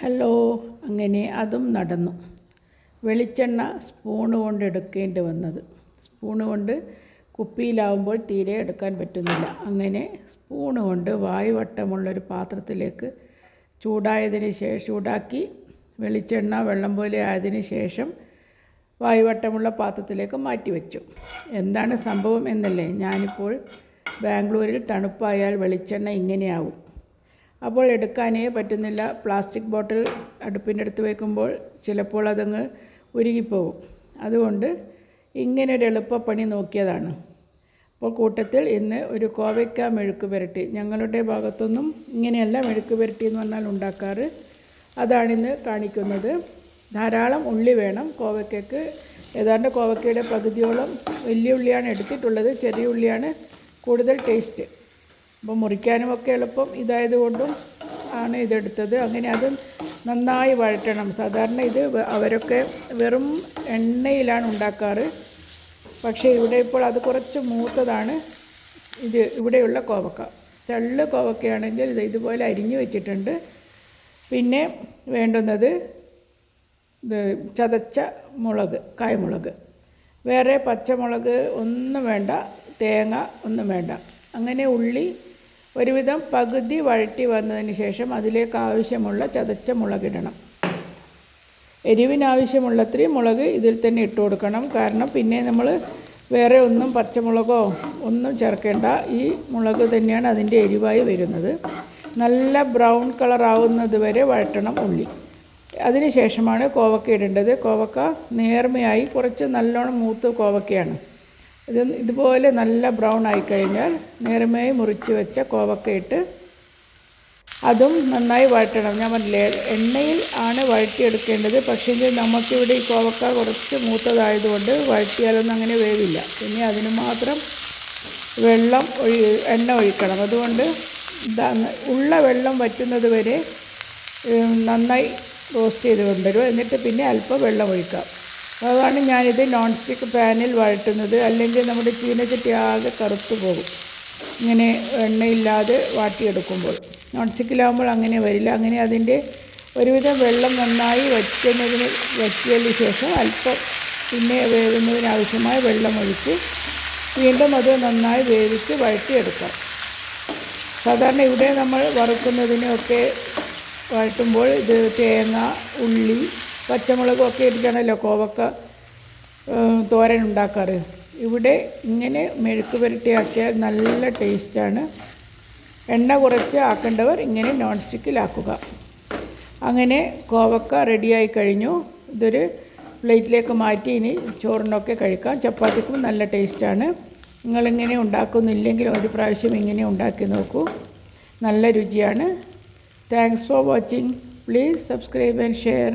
Hello അങ്ങനെ അതും നടന്നു. വെളിച്ചെണ്ണ സ്പൂണ് കൊണ്ട് എടുക്കേണ്ടി വന്നത്. സ്പൂണ് കൊണ്ട് കുപ്പിയിലാവുമ്പോൾ തീരെ എടുക്കാൻ പറ്റുന്നില്ല. അങ്ങനെ സ്പൂണ് കൊണ്ട് വായുവട്ടമുള്ളൊരു പാത്രത്തിലേക്ക് ചൂടായതിന് ശേഷം ചൂടാക്കി വെളിച്ചെണ്ണ വെള്ളം പോലെ ആയതിന് ശേഷം വായുവട്ടമുള്ള പാത്രത്തിലേക്ക് മാറ്റി വെച്ചു. എന്താണ് സംഭവം എന്നല്ലേ? ഞാനിപ്പോൾ ബാംഗ്ലൂരിൽ തണുപ്പായാൽ വെളിച്ചെണ്ണ ഇങ്ങനെയാവും. അപ്പോൾ എടുക്കാനേ പറ്റുന്നില്ല. പ്ലാസ്റ്റിക് ബോട്ടിൽ അടുപ്പിന്റെ അടുത്ത് വയ്ക്കുമ്പോൾ ചിലപ്പോൾ അതങ്ങ് ഉരുകിപ്പോകും അതുകൊണ്ട് ഇങ്ങനെ ഒരു എളുപ്പപ്പണി നോക്കിയതാണ്. അപ്പോൾ കൂട്ടത്തിൽ ഇന്ന് ഒരു കോവയ്ക്ക മെഴുക്ക് പുരട്ടി. ഞങ്ങളുടെ ഭാഗത്തൊന്നും ഇങ്ങനെയല്ല മെഴുക്ക് പുരട്ടി എന്ന് പറഞ്ഞാൽ ഉണ്ടാക്കാറ്. അതാണിന്ന് കാണിക്കുന്നത്. ധാരാളം ഉള്ളി വേണം കോവയ്ക്കയ്ക്ക് ഏതാണ്ട് കോവയ്ക്കയുടെ പകുതിയോളം വലിയ ഉള്ളിയാണ് എടുത്തിട്ടുള്ളത്. ചെറിയ ഉള്ളിയാണ് കൂടുതൽ ടേസ്റ്റ്. അപ്പോൾ മുറിക്കാനുമൊക്കെ എളുപ്പം ഇതായതുകൊണ്ടും ആണ് ഇതെടുത്തത്. അങ്ങനെ അത് നന്നായി വഴറ്റണം. സാധാരണ ഇത് അവരൊക്കെ വെറും എണ്ണയിലാണ് ഉണ്ടാക്കാറ്. പക്ഷേ ഇവിടെ ഇപ്പോൾ അത് കുറച്ച് മൂത്തതാണ്. ഇത് ഇവിടെയുള്ള കോവക്ക. ചള്ള് കോവക്കയാണെങ്കിൽ ഇത് ഇതുപോലെ അരിഞ്ഞു വെച്ചിട്ടുണ്ട്. പിന്നെ വേണ്ടുന്നത് ഇത് ചതച്ച മുളക് കായമുളക്. വേറെ പച്ചമുളക് ഒന്നും വേണ്ട. തേങ്ങ ഒന്നും വേണ്ട. അങ്ങനെ ഉള്ളി ഒരുവിധം പകുതി വഴറ്റി വന്നതിന് ശേഷം അതിലേക്ക് ആവശ്യമുള്ള ചതച്ച മുളകിടണം എരിവിനാവശ്യമുള്ളത്രയും മുളക് ഇതിൽ തന്നെ ഇട്ട് കൊടുക്കണം. കാരണം പിന്നെ നമ്മൾ വേറെ ഒന്നും പച്ചമുളകോ ഒന്നും ചേർക്കേണ്ട ഈ മുളക് തന്നെയാണ് അതിന്റെ എരിവായി വരുന്നത്. നല്ല ബ്രൗൺ കളറാവുന്നത് വരെ വഴറ്റണം ഉള്ളി. അതിന് ശേഷമാണ് കോവക്ക ഇടേണ്ടത്. കോവക്ക നേർമയായി കുറച്ച് നല്ലോണം മൂത്ത് കോവക്കയാണ്. ഇത് ഇതുപോലെ നല്ല ബ്രൗൺ ആയി കഴിഞ്ഞാൽ നേർമയായി മുറിച്ച് വെച്ച കോവക്ക ഇട്ട് അതും നന്നായി വഴറ്റണം. ഞാൻ പറഞ്ഞില്ലേ എണ്ണയിൽ ആണ് വഴറ്റിയെടുക്കേണ്ടത്. പക്ഷേ നമുക്കിവിടെ ഈ കോവക്ക കുറച്ച് മൂത്തതായതുകൊണ്ട് വഴറ്റിയാലൊന്നും അങ്ങനെ വേവില്ല. പിന്നെ അതിന് മാത്രം വെള്ളം ഒഴി എണ്ണ ഒഴിക്കണം. അതുകൊണ്ട് ഉള്ള വെള്ളം വറ്റുന്നത് വരെ നന്നായി റോസ്റ്റ് ചെയ്ത് കൊണ്ടുവരും എന്നിട്ട് പിന്നെ അല്പം വെള്ളം ഒഴിക്കാം. അതാണ് ഞാനിത് നോൺ സ്റ്റിക്ക് പാനിൽ വഴറ്റുന്നത്. അല്ലെങ്കിൽ നമ്മുടെ ചീനച്ചട്ടി ആകെ കറുത്തു പോകും. ഇങ്ങനെ എണ്ണയില്ലാതെ വാട്ടിയെടുക്കുമ്പോൾ. നോൺ സ്റ്റിക്കിലാകുമ്പോൾ അങ്ങനെ വരില്ല. അങ്ങനെ അതിന്റെ ഒരുവിധം വെള്ളം നന്നായി വറ്റുന്നതിന് വറ്റിയതിന് ശേഷം അല്പം പിന്നെ വേവുന്നതിനാവശ്യമായ വെള്ളം ഒഴിച്ച് വീണ്ടും അത് നന്നായി വേവിച്ച് വഴറ്റിയെടുക്കാം. സാധാരണ ഇവിടെ നമ്മൾ വറുക്കുന്നതിനൊക്കെ വഴറ്റുമ്പോൾ ഇത് തേങ്ങ ഉള്ളി പച്ചമുളകും ഒക്കെ ഇട്ടിട്ടാണല്ലോ കോവക്ക തോരൻ ഉണ്ടാക്കാറ്. ഇവിടെ ഇങ്ങനെ മെഴുക്ക് പുരട്ടിയാക്കിയാൽ നല്ല ടേസ്റ്റാണ് എണ്ണ കുറച്ച് ആക്കേണ്ടവർ ഇങ്ങനെ നോൺ സ്റ്റിക്കിലാക്കുക അങ്ങനെ കോവക്ക റെഡിയായി കഴിഞ്ഞു. ഇതൊരു പ്ലേറ്റിലേക്ക് മാറ്റി ഇനി ചോറിനൊക്കെ കഴിക്കാം. ചപ്പാത്തിക്കും നല്ല ടേസ്റ്റാണ് നിങ്ങളിങ്ങനെ ഉണ്ടാക്കുന്നില്ലെങ്കിൽ ഒരു പ്രാവശ്യം ഇങ്ങനെ ഉണ്ടാക്കി നോക്കൂ. നല്ല രുചിയാണ്. Thanks for watching please subscribe and share